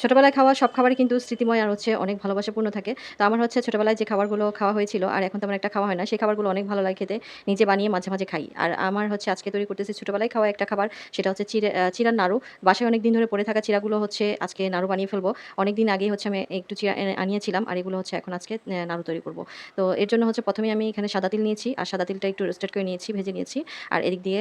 ছোটোবেলায় খাওয়া সব খাবারই কিন্তু স্মৃতিময় আর হচ্ছে অনেক ভালোবাসাপূর্ণ থাকে। তো আমার হচ্ছে ছোটোবেলায় যে খাবারগুলো খাওয়া হয়েছিল, আর এখন তেমন একটা খাওয়া হয় না, সেই খাবারগুলো অনেক ভালো লাগে খেতে। নিজে বানিয়ে মাঝে মাঝে খাই। আর আমার হচ্ছে আজকে তৈরি করতেছি ছোটোবেলায় খাওয়া একটা খাবার, সেটা হচ্ছে চিড়ে চিড়ার নাড়ু। বাসায় অনেক দিন ধরে পড়ে থাকা চিড়াগুলো হচ্ছে আজকে নাড়ু বানিয়ে ফেলব। অনেক দিন আগেই হচ্ছে আমি একটু চিরা আনিয়েছিলাম, আর এগুলো হচ্ছে এখন আজকে নাড়ু তৈরি করব। তো এর জন্য হচ্ছে প্রথমে আমি এখানে সাদা তিল নিয়েছি, আর সাদা তিলটা একটু রোস্টেড করে নিয়েছি, ভেজে নিয়েছি। আর এদিক দিয়ে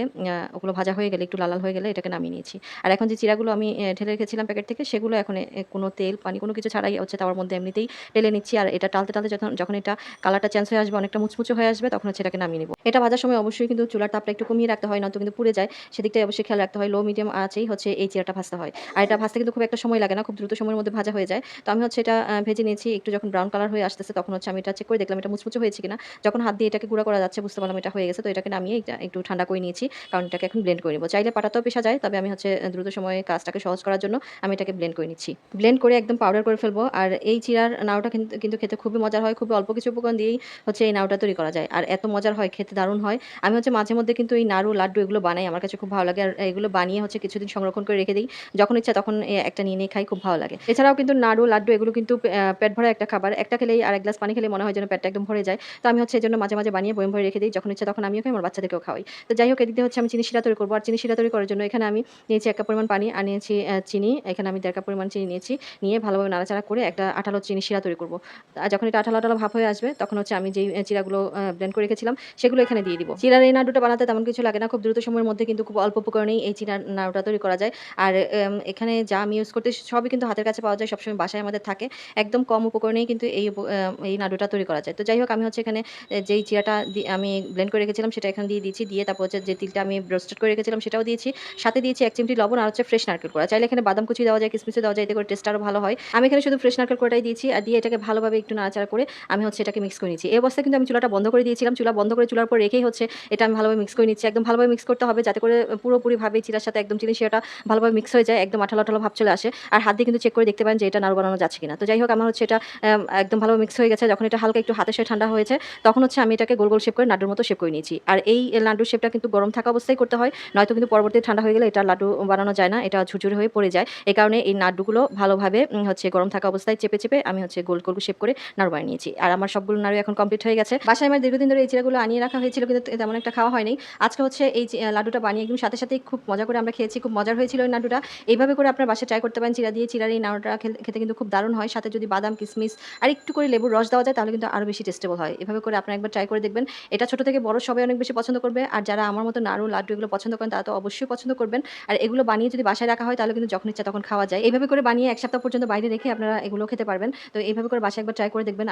ওগুলো ভাজা হয়ে গেলে, একটু লাল হয়ে গেলে, এটাকে নামিয়ে নিয়েছি। আর এখন যে চিড়াগুলো আমি ঢেলে রেখেছিলাম প্যাকেট থেকে, সেগুলো এখন কোনো তেল, পানি, কোনো কিছু ছাড়াই হচ্ছে তাওয়ার মধ্যে এমনিতেই ঢেলে নিচ্ছি। আর এটা টালতে টালতে যখন যখন এটা কালারটা চেঞ্জ হয়ে আসবে, অনেকটা মুচমুচে হয়ে আসবে, তখন হচ্ছে এটাকে নামিয়ে নেব। এটা ভাজার সময় অবশ্যই কিন্তু চুলার তাপটা একটু কমিয়ে রাখতে হয়, নয়তো কিন্তু পুড়ে যায়। সেদিকটাই অবশ্যই খেয়াল রাখতে হয়। লো মিডিয়াম আছেই হচ্ছে এই চিরাটা ভাজতে হয়। আর এটা ভাজতে কিন্তু খুব একটা সময় লাগে না, খুব দ্রুত সময়ের মধ্যে ভাজা হয়ে যায়। তো আমি হচ্ছে এটা ভেজে নিয়েছি। একটু যখন ব্রাউন কালার হয়ে আসতেছে, তখন হচ্ছে আমি এটা চেক করে দেখলাম এটা মুচমুচে হয়েছে কিনা। যখন হাত দিয়ে এটাকে গুঁড়া করা যাচ্ছে, বুঝতে পারলাম এটা হয়ে গেছে। তো এটাকে নামিয়ে একটু ঠান্ডা করে নিয়েছি, কারণ এটাকে এখন ব্লেন্ড করে নিবো। চাইলে পাটাতেও পেশা যায়, তবে আমি হচ্ছে দ্রুত সময়ে কাজটাকে সহজ করার জন্য আমি এটাকে ব্লেন্ড করে নিচ্ছি। ব্লেন্ড করে একদম পাউডার করে ফেলব। আর এই চিরার নাড়ুটা কিন্তু খেতে খুবই মজার হয়, খুবই অল্প কিছু উপকরণ দিয়েই হচ্ছে এই নাড়ুটা তৈরি করা যায়। আর এত মজার হয়, খেতে দারুণ হয়। আমি হচ্ছে মাঝে মধ্যে কিন্তু এই নাড়ু, লাড্ডু এগুলো বানাই, আমার কাছে খুব ভালো লাগে। আর এগুলো বানিয়ে হচ্ছে কিছুদিন সংরক্ষণ করে রেখে দিই। যখন ইচ্ছা তখন একটা নিয়ে নিয়ে খাই, খুব ভালো লাগে। এছাড়াও কিন্তু নাড়ু, লাড্ডু এগুলো কিন্তু পেট ভরা একটা খাবার। একটা খেলেই আর এক গ্লাস পানি খেলে মনে হয় যেন পেটটা একদম ভরে যায়। তো আমি হচ্ছে এই জন্য মাঝে মাঝে বানিয়ে বয়ম ভরে রেখে দিই। যখন ইচ্ছা তখন আমিও খাই, আমার বাচ্চাদেরকেও খাওয়াই। তো যাই হোক, এদিকে হচ্ছে আমি চিনি শিরা তৈরি করব। আর চিনি শিরা তৈরি করার জন্য এখানে আমি নিয়েছি এক পরিমাণ পানি আর নিয়েছি চিনি। এখানে আমি দেড় কাপ পরিমাণ চিনি নিয়েছি, নিয়ে ভালোভাবে নাড়াচাড়া করে একটা আঠালো চিনি শিরা তৈরি করব। আর যখন এটা আঠালো আঠালো ভাব হয়ে আসবে, তখন হচ্ছে আমি যেই চিরাগুলো ব্লেন্ড করে রেখেছিলাম, সেগুলো এখানে দিয়ে দিব। চিরার এই নাড়ুটা বানাতে তেমন কিছু লাগে না, খুব দ্রুত সময়ের মধ্যে কিন্তু খুব অল্প উপকরণেই এই চিরার নাড়ুটা তৈরি করা যায়। আর এখানে যা আমি ইউজ করতে, সবই কিন্তু হাতের কাছে পাওয়া যায়, সবসময় বাসায় আমাদের থাকে। একদম কম উপকরণেই কিন্তু এই এই নাড়ুটা তৈরি করা যায়। তো যাই হোক, আমি হচ্ছে এখানে যেই চিরাটা আমি ব্লেন্ড করে রেখেছিলাম, সেটা এখানে দিয়ে দিয়েছি। দিয়ে তারপর হচ্ছে যে তিলটা আমি রোস্টেড করে রেখেছিলাম, সেটাও দিয়েছি। সাথে দিয়েছি এক চিমটি লবণ আর হচ্ছে ফ্রেশ নারকেল করা চাইলে এখানে বাদাম কুচি দেওয়া যায়, কিসমিসও দেওয়া যায় করে টেস্ট আরও ভালো হয়। আমি এখানে শুধু ফ্রেশ নারকেল করাটাই দিয়েছি আর দিয়ে এটাকে ভালোভাবে একটু নাড়াচাড়া করে আমি হচ্ছে এটাকে মিক্স করে নিচ্ছি এই অবস্থায় কিন্তু আমি চুলাটা বন্ধ করে দিয়েছিলাম। চুলা বন্ধ করে চুলার পর রেখেই হচ্ছে এটা আমি ভালোভাবে মিক্স করে নিচ্ছি। একদম ভালোভাবে মিক্স করতে হবে যাতে করে পুরোপুরিভাবে চিরার সাথে একদম চিনি শিরাটা ভালোভাবে মিক্স হয়ে যায়, একদম আঠালো আঠালো ভাব চলে আসে। আর হাত দিয়ে কিন্তু চেক করে দেখতে পারেন যে এটা নাড়ু বানানো যাচ্ছে কিনা। তো যাই হোক, আমার হচ্ছে এটা একদম ভালোভাবে মিক্স হয়ে গেছে। যখন এটা হালকা একটু হাতে সাথে ঠান্ডা হয়েছে, তখন হচ্ছে আমি এটাকে গোল গোল শেপ করে লাড্ডুর মতো শেপ করে নিয়েছি। আর এই লাড্ডুর শেপটা কিন্তু গরম থাকা অবস্থায় করতে হয়, নয়তো কিন্তু পরবর্তী ঠান্ডা হয়ে গেলে এটা লাড্ডু বানানো যায় না, এটা ঝুরঝুরে হয়ে পড়ে যায়। এই কারণে এই নাড়ুগুলো ভালোভাবে হচ্ছে গরম থাকা অবস্থায় চেপে চেপে আমি হচ্ছে গোল গোল শেপ করে নাড়ু বানিয়ে নিয়েছি। আর আমার সবগুলো নাড়ু এখন কমপ্লিট হয়ে গেছে। বাসায় আমার দীর্ঘদিন ধরে এই চিরাগুলো আনিয়ে রাখা হয়েছিল কিন্তু তেমন একটা খাওয়া হয়নি। আজকে হচ্ছে এই লাড্ডুটা বানিয়ে একদম সাথে সাথেই খুব মজা করে আমরা খেয়েছি, খুব মজার হয়েছিল এই লাড্ডুটা এইভাবে করে আপনার বাসায় ট্রাই করতে পারেন, চিরা দিয়ে চিরার এই নাড়ুটা খেতে কিন্তু খুব দারুণ হয়। সাথে যদি বাদাম কিশমিশ আর একটু করে লেবুর রস দেওয়া যায় তাহলে কিন্তু আরও বেশি টেস্টেবল হয়। এভাবে করে আপনারা একবার ট্রাই করে দেখবেন। এটা ছোট থেকে বড় সবাই অনেক বেশি পছন্দ করবে। আর যারা আমার মতো নাড়ু, লাড্ডু এগুলো পছন্দ করেন তারা তো অবশ্যই পছন্দ করবেন। আর এগুলো বানিয়ে যদি বাসায় রাখা হয় তাহলে কিন্তু যখন ইচ্ছা তখন খাওয়া যায়। এইভাবে করে বানিয়ে এক সপ্তাহ পর্যন্ত বাইরে রেখে আপনারা এগুলো খেতে পারবেন। তো এইভাবে করে বাসায় একবার ট্রাই করে দেখবেন।